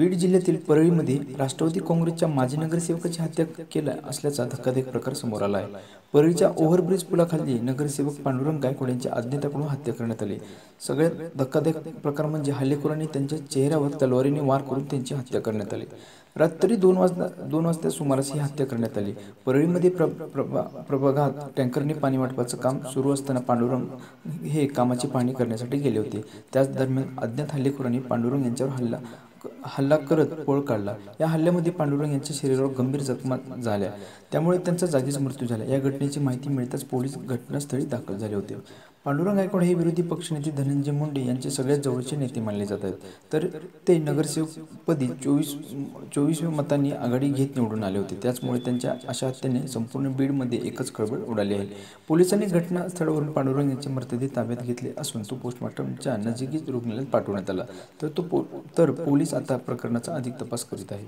बीड जिल्ह्यातील परळीमध्ये राष्ट्रवादी काँग्रेसच्या माजी नगरसेवकाची हत्या केला असल्याचा धक्कादायक प्रकार समोर आला आहे. परळीच्या ओव्हरब्रिज पुलाखाली नगरसेवक पांडुरंग गायकवाड यांच्या अज्ञाताकडून हत्या करण्यात आली. सगळ्यात धक्कादायक प्रकार म्हणजे हल्लेखोरांनी त्यांच्या चेहऱ्यावर तलवारीने वार करून त्यांची हत्या करण्यात आली. रात्री दोन वाजता दोन वाजता सुमारास ही हत्या करण्यात आली. परळीमध्ये प्र प्रभा प्रभागात टँकरने पाणी वाटपाचं काम सुरू असताना पांडुरंग हे कामाची पाहणी करण्यासाठी गेले होते. त्याच दरम्यान अज्ञात हल्लेखोरांनी पांडुरंग यांच्यावर हल्ला हल्ला करत पळ काढला. या हल्ल्यामध्ये पांडुरंग यांच्या शरीरावर गंभीर जखमा झाल्या. त्यामुळे त्यांचा जागीच मृत्यू झाला. या घटनेची माहिती मिळताच पोलीस घटनास्थळी दाखल झाले होते. पांडुरंग गायकवाड हे विरोधी पक्षनेते धनंजय मुंडे यांचे सगळ्यात जवळचे नेते मानले जात आहेत. तर ते नगरसेवकपदी चोवीस चोवीसव्या मतांनी आघाडी घेत निवडून आले होते. त्याचमुळे त्यांच्या अशा हत्येने संपूर्ण बीडमध्ये एकच खळबळ उडाली आहे. पोलिसांनी घटनास्थळावरून पांडुरंग यांचे मृतदेह ताब्यात घेतले असून तो पोस्टमॉर्टमच्या नजिकीच रुग्णालयात पाठवण्यात आला. तर तो पो तर पोलीस आता प्रकरणाचा अधिक तपास करीत आहेत